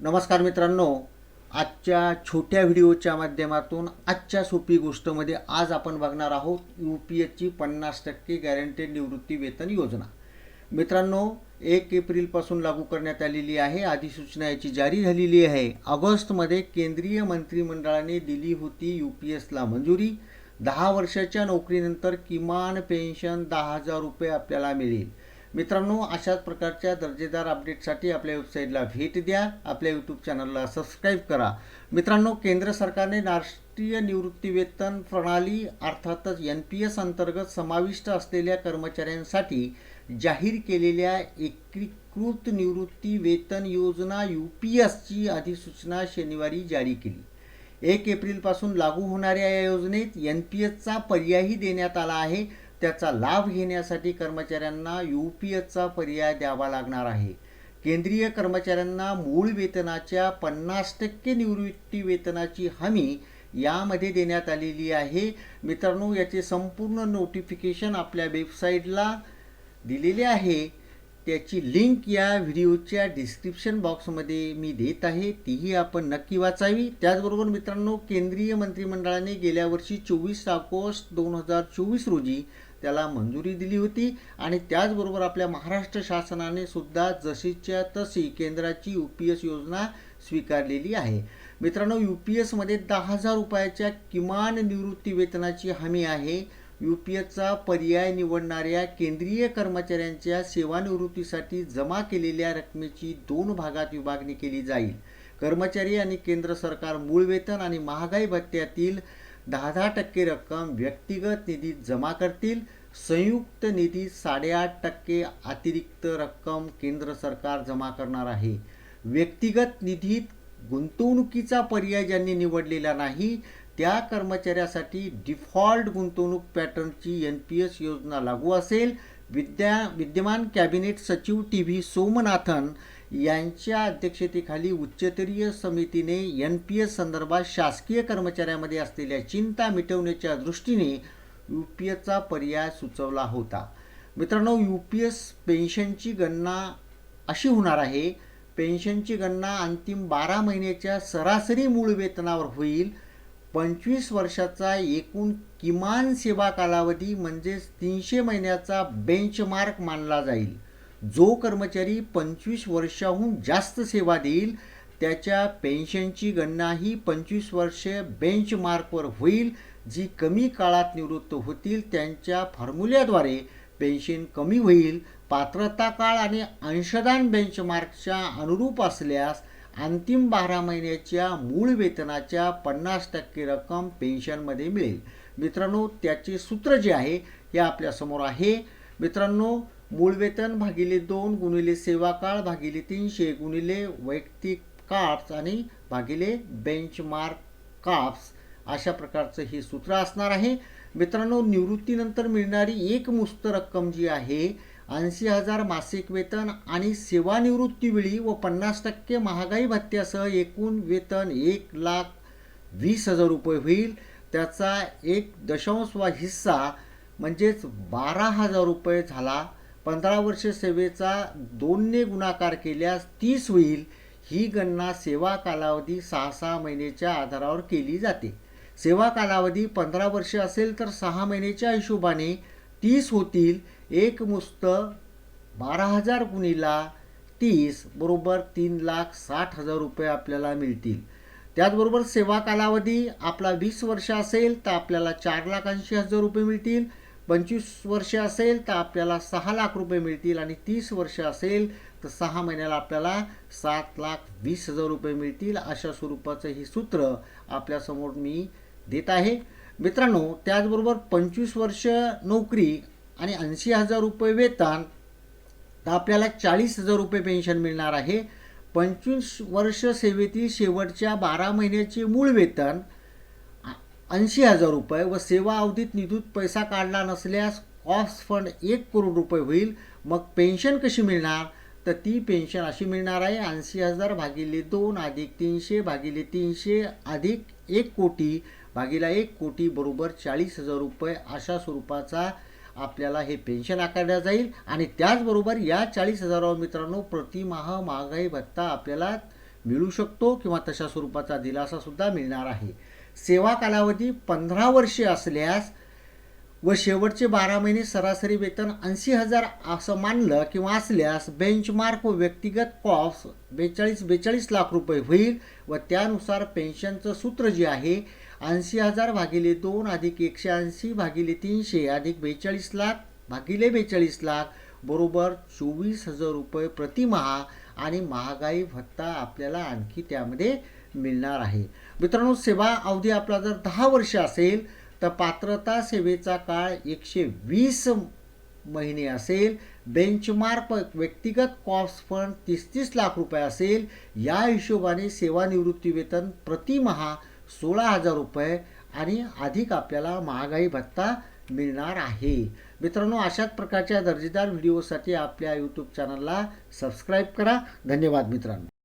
नमस्कार मित्रांनो आजच्या छोट्या व्हिडिओच्या माध्यमातून आजच्या सोपी गोष्टमध्ये आज आपण बघणार आहोत यू पी एसची पन्नास टक्के गॅरंटेड निवृत्ती वेतन योजना. मित्रांनो एक एप्रिलपासून लागू करण्यात आलेली आहे अधिसूचना याची जारी झालेली आहे. ऑगस्टमध्ये केंद्रीय मंत्रिमंडळाने दिली होती यू पी एसला मंजुरी. दहा वर्षाच्या नोकरीनंतर किमान पेन्शन दहा हजार रुपये आपल्याला मिळेल. मित्रांनो अशाच प्रकारच्या दर्जेदार अपडेटसाठी आपल्या वेबसाईटला भेट द्या. आपल्या यूट्यूब चॅनलला सबस्क्राईब करा. मित्रांनो केंद्र सरकारने राष्ट्रीय निवृत्तीवेतन प्रणाली अर्थातच एन पी एस अंतर्गत समाविष्ट असलेल्या कर्मचाऱ्यांसाठी जाहीर केलेल्या एकीकृत निवृत्ती वेतन योजना यू पी एसची अधिसूचना शनिवारी जारी केली. एक एप्रिलपासून लागू होणाऱ्या या योजनेत एन पी एसचा पर्यायही देण्यात आला आहे. त्याचा लाभ घेण्यासाठी कर्मचाऱ्यांना यू पी एसचा पर्याय द्यावा लागणार आहे. केंद्रीय कर्मचाऱ्यांना मूळ वेतनाच्या पन्नास टक्के निवृत्ती वेतनाची हमी यामध्ये देण्यात आलेली आहे. मित्रांनो याचे संपूर्ण नोटिफिकेशन आपल्या वेबसाईटला दिलेले आहे. त्याची लिंक या व्हिडिओच्या डिस्क्रिप्शन बॉक्समध्ये मी देत आहे. तीही आपण नक्की वाचावी. त्याचबरोबर मित्रांनो केंद्रीय मंत्रिमंडळाने गेल्या वर्षी चोवीस ऑगस्ट दोन हजार चोवीस रोजी त्याला मंजुरी दिली होती आणि त्याचबरोबर आपल्या महाराष्ट्र शासनाने सुद्धा जशीच्या तशी केंद्राची यू पी एस योजना स्वीकारलेली आहे. मित्रांनो यू पी एसमध्ये दहा हजार रुपयाच्या किमान निवृत्ती वेतनाची हमी आहे. यू पी एसचा पर्याय निवडणाऱ्या केंद्रीय कर्मचाऱ्यांच्या सेवानिवृत्तीसाठी जमा केलेल्या रकमेची दोन भागात विभागणी केली जाईल. कर्मचारी आणि केंद्र सरकार मूळ वेतन आणि महागाई भत्त्यातील दहा दहा टक्के रक्कम व्यक्तिगत निधीत जमा करतील. संयुक्त निधीत साडेआठ टक्के अतिरिक्त रक्कम केंद्र सरकार जमा करणार आहे. व्यक्तिगत निधीत गुंतवणुकीचा पर्याय ज्यांनी निवडलेला नाही त्या कर्मचाऱ्यासाठी डिफॉल्ट गुंतवणूक पॅटर्नची एन पी एस योजना लागू असेल. विद्या विद्यमान कॅबिनेट सचिव टी व्ही सोमनाथन यांच्या अध्यक्षतेखाली उच्चस्तरीय समितीने एन पी एस संदर्भात शासकीय कर्मचाऱ्यामध्ये असलेल्या चिंता मिटवण्याच्या दृष्टीने यू पी एसचा पर्याय सुचवला होता. मित्रांनो यू पी एस पेन्शनची गणना अशी होणार आहे. पेन्शनची गणना अंतिम बारा महिन्याच्या सरासरी मूळ वेतनावर होईल. पंचवीस वर्षाचा एकूण किमान सेवा कालावधी म्हणजेच तीनशे महिन्याचा बेंचमार्क मानला जाईल. जो कर्मचारी पंचवीस वर्षाहून जास्त सेवा देईल त्याच्या पेन्शनची गणना ही पंचवीस वर्षे बेंचमार्कवर होईल. जी कमी काळात निवृत्त होतील त्यांच्या फॉर्म्युल्याद्वारे पेन्शन कमी होईल. पात्रता काळ आणि अंशदान बेंचमार्कच्या अनुरूप असल्यास अंतिम बारा महिन्याच्या मूळ वेतनाच्या पन्नास टक्के रक्कम पेन्शनमध्ये मिळेल. मित्रांनो त्याचे सूत्र जे आहे हे आपल्यासमोर आहे. मित्रांनो मूळ वेतन भागिले दोन गुणिले सेवा काळ भागिले तीनशे गुणिले वैयक्तिक काप्स आणि भागिले बेंचमार्क काप्स अशा प्रकारचं हे सूत्र असणार आहे. मित्रांनो निवृत्तीनंतर मिळणारी एकमुस्त रक्कम जी आहे ऐंशी हजार मासिक वेतन आणि सेवानिवृत्तीवेळी व पन्नास टक्के महागाई भत्त्यासह एकूण वेतन एक लाख वीस हजार रुपये होईल. त्याचा एक दशांशवा हिस्सा म्हणजेच बारा हजार रुपये झाला पंधरा वर्ष सेवेचा दोनने गुणाकार केल्यास तीस होईल ही गणना सेवा कालावधी सहा सहा महिन्याच्या आधारावर केली जाते. सेवा कालावधी पंधरा वर्ष असेल तर सहा महिन्याच्या हिशोबाने तीस होतील एक मुस्त बारा हजार गुणीला तीस बरोबर तीन लाख साठ हजार रुपये आपल्याला मिळतील. त्याचबरोबर सेवा कालावधी आपला वीस वर्ष असेल तर आपल्याला चार लाख ऐंशी हजार रुपये मिळतील. पंचवीस वर्ष असेल तर आपल्याला सहा लाख रुपये मिळतील आणि तीस वर्ष असेल तर सहा महिन्याला आपल्याला सात लाख वीस हजार रुपये मिळतील. अशा स्वरूपाचं हे सूत्र आपल्यासमोर मी देत आहे. मित्रांनो त्याचबरोबर पंचवीस वर्ष नोकरी आणि ऐंशी हजार रुपये वेतन तर आपल्याला चाळीस हजार रुपये पेन्शन मिळणार आहे. पंचवीस वर्ष सेवेतील शेवटच्या बारा महिन्याचे मूळ वेतन ऐंशी हजार रुपये व सेवा अवधीत निधूत पैसा काढला नसल्यास कॉस्ट फंड एक करोड रुपये होईल. मग पेन्शन कशी मिळणार? तर ती पेन्शन अशी मिळणार आहे. ऐंशी हजार भागिले दोन अधिक तीनशे भागिले तीनशे अधिक एक कोटी भागीला एक कोटी बरोबर चाळीस हजार रुपये अशा स्वरूपाचा आपल्याला हे पेन्शन आकारल्या जाईल. आणि त्याचबरोबर या चाळीस हजारावर मित्रांनो प्रतिमाह महागाई भत्ता आपल्याला मिळू शकतो किंवा तशा स्वरूपाचा दिलासासुद्धा मिळणार आहे. सेवा कालावधी पंधरा वर्षे असल्यास व शेवटचे बारा महिने सरासरी वेतन ऐंशी हजार असं मानलं किंवा असल्यास बेंचमार्क व व्यक्तिगत कॉप्स बेचाळीस बेचाळीस लाख रुपये होईल व त्यानुसार पेन्शनचं सूत्र जे आहे ऐंशी हजार भागिले दोन अधिक एकशे ऐंशी भागिले तीनशे अधिक बेचाळीस लाख भागिले बेचाळीस लाख बरोबर चोवीस हजार रुपये प्रतिमहा आणि महागाई भत्ता आपल्याला आणखी त्यामध्ये मिळणार आहे. मित्रांनो सेवा अवधी आपला जर दहा वर्ष असेल तर पात्रता सेवेचा काळ एकशे वीस महिने असेल. बेंचमार्क व्यक्तिगत कॉस्ट फंड तीस तीस लाख रुपये असेल. या हिशोबाने सेवानिवृत्ती वेतन प्रतिमहा सोळा हजार रुपये आणि अधिक आपल्याला महागाई भत्ता मिळणार आहे. मित्रांनो अशाच प्रकारच्या दर्जेदार व्हिडिओसाठी आपल्या यूट्यूब चॅनलला सबस्क्राईब करा. धन्यवाद मित्रांनो.